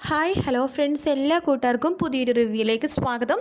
Hi hello friends എല്ലാ കൂട്ടുകാർക്കും പുതിയൊരു റിവ്യൂയിലേക്ക് സ്വാഗതം.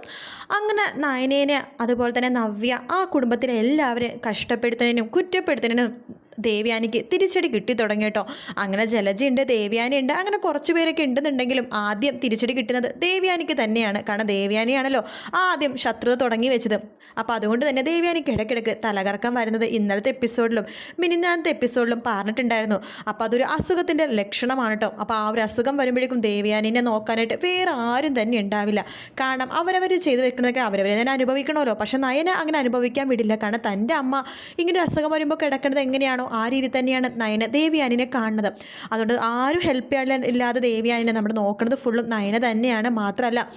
അങ്ങനെ നയനേനെ അതുപോലെ തന്നെ നവ്യ ആ കുടുംബത്തിലെ എല്ലാവരും കഷ്ടപ്പെടുത്തുന്നതിനും കുറ്റപ്പെടുത്തുന്നതിനും ദേവ്യാനിക്ക് തിരിച്ചടി കിട്ടി തുടങ്ങി കേട്ടോ. അങ്ങനെ ജലജയുണ്ട് ദേവ്യാനി ഉണ്ട് അങ്ങനെ കുറച്ച് പേരൊക്കെ ഉണ്ടെന്നുണ്ടെങ്കിലും ആദ്യം തിരിച്ചടി കിട്ടുന്നത് ദേവ്യാനിക്ക് തന്നെയാണ്. കാരണം ദേവ്യാനിയാണല്ലോ ആദ്യം ശത്രുത തുടങ്ങി വെച്ചത്. അപ്പോൾ അതുകൊണ്ട് തന്നെ ദേവ്യാനിക്ക് ഇടയ്ക്കിടയ്ക്ക് തലകറക്കം വരുന്നത് ഇന്നലത്തെ എപ്പിസോഡിലും മിനിഞ്ഞാന്നത്തെ എപ്പിസോഡിലും പറഞ്ഞിട്ടുണ്ടായിരുന്നു. അപ്പോൾ അതൊരു അസുഖത്തിന്റെ ലക്ഷണമാണ് കേട്ടോ. അപ്പോൾ ആ ഒരു അസുഖം വരുമ്പോഴേക്കും ദേവ്യാനിനെ നോക്കാനായിട്ട് വേറെ ആരും തന്നെ ഉണ്ടാവില്ല. കാരണം അവരവർ ചെയ്തു വെക്കുന്നതൊക്കെ അവരവരെ തന്നെ അനുഭവിക്കണമല്ലോ. പക്ഷെ നയനെ അങ്ങനെ അനുഭവിക്കാൻ വിടില്ല. കാരണം തന്റെ അമ്മ ഇങ്ങനെ അസുഖം വരുമ്പോൾ കിടക്കുന്നത് എങ്ങനെയാണോ ആ രീതി തന്നെയാണ് നയന ദേവ്യാനിനെ കാണുന്നത്. അതുകൊണ്ട് ആരും ഹെൽപ്പ് ചെയ്യാൻ ഇല്ലാതെ ദേവ്യാനിനെ നമ്മൾ നോക്കുന്നത് ഫുള്ളും നയന തന്നെയാണ്. മാത്രമല്ല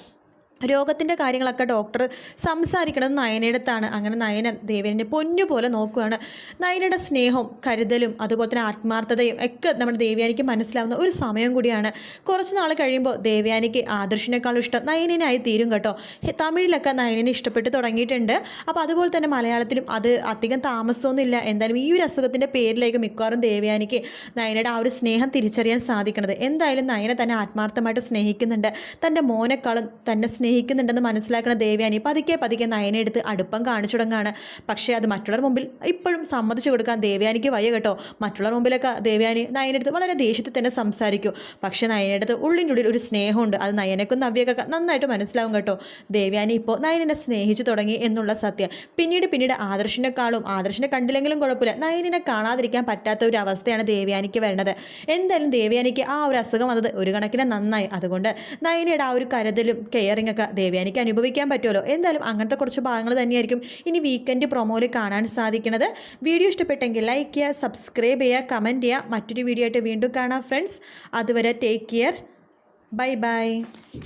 രോഗത്തിന്റെ കാര്യങ്ങളൊക്കെ ഡോക്ടർ സംസാരിക്കുന്നത് നയനടുത്താണ് അങ്ങനെ നയന ദേവേനെ പൊന്നുപോലെ നോക്കുകയാണ് നയനയുടെ സ്നേഹവും കരുതലും അതുപോലെ തന്നെ ആത്മാർത്ഥതയും ഒക്കെ നമ്മുടെ ദേവ്യാനിക്ക് മനസ്സിലാവുന്ന ഒരു സമയം കൂടിയാണ്. കുറച്ച് നാൾ കഴിയുമ്പോൾ ദേവ്യാനിക്ക് ആദർശിനേക്കാളും ഇഷ്ടം നയനായി തീരും കേട്ടോ. തമിഴിലൊക്കെ നയനനെ ഇഷ്ടപ്പെട്ട് തുടങ്ങിയിട്ടുണ്ട്. അപ്പോൾ അതുപോലെ തന്നെ മലയാളത്തിലും അത് അധികം താമസമൊന്നുമില്ല. എന്തായാലും ഈ ഒരു അസുഖത്തിന്റെ പേരിലേക്ക് മിക്കവാറും ദേവ്യാനിക്ക് നയനയുടെ ആ ഒരു സ്നേഹം തിരിച്ചറിയാൻ സാധിക്കുന്നത് എന്തായാലും നയനെ തന്നെ ആത്മാർത്ഥമായിട്ട് സ്നേഹിക്കുന്നുണ്ട്. തന്റെ മോനേക്കാളും തന്നെ സ്നേഹം സ്നേഹിക്കുന്നുണ്ടെന്ന് മനസ്സിലാക്കുന്ന ദേവയാനി പതുക്കെ പതുക്കെ നയനെടുത്ത് അടുപ്പം കാണിച്ചു തുടങ്ങാണ് പക്ഷേ അത് മറ്റുള്ളവർ മുമ്പിൽ ഇപ്പോഴും സമ്മതിച്ചു കൊടുക്കാൻ ദേവയാനിക്ക് വയ്യ കേട്ടോ. മറ്റുള്ളവർ മുമ്പിലൊക്കെ ദേവയാനി നയനെടുത്ത് വളരെ ദേഷ്യത്തിൽ തന്നെ സംസാരിക്കും. പക്ഷേ നയനെടുത്ത് ഉള്ളിന്റെ ഉള്ളിൽ ഒരു സ്നേഹമുണ്ട്. അത് നയനക്കും നവ്യക്കൊക്കെ നന്നായിട്ട് മനസ്സിലാവും കേട്ടോ. ദേവയാനി ഇപ്പോൾ നയനെ സ്നേഹിച്ചു തുടങ്ങി എന്നുള്ള സത്യം. പിന്നീട് പിന്നീട് ആദർശിനെക്കാളും ആദർശിനെ കണ്ടില്ലെങ്കിലും കുഴപ്പമില്ല. നയനിനെ കാണാതിരിക്കാൻ പറ്റാത്ത ഒരു അവസ്ഥയാണ് ദേവയാനിക്ക് വരുന്നത് എന്തായാലും ദേവയാനിക്ക് ആ ഒരു അസുഖം വന്നത് ഒരു കണക്കിന് നന്നായി. അതുകൊണ്ട് നയനയുടെ ആ ഒരു കരുതലും കെയറിംഗ് ദേവയാനിക്ക് അനുഭവിക്കാൻ പറ്റുമല്ലോ. എന്തായാലും അങ്ങനത്തെ കുറച്ച് ഭാഗങ്ങൾ തന്നെയായിരിക്കും ഇനി വീക്കെൻഡ് പ്രൊമോയിൽ കാണാൻ സാധിക്കുന്നത്. വീഡിയോ ഇഷ്ടപ്പെട്ടെങ്കിൽ ലൈക്ക് ചെയ്യുക സബ്സ്ക്രൈബ് ചെയ്യുക കമന്റ് ചെയ്യുക. മറ്റൊരു വീഡിയോ ആയിട്ട് വീണ്ടും കാണാം ഫ്രണ്ട്സ് അതുവരെ ടേക്ക് കെയർ ബൈ ബൈ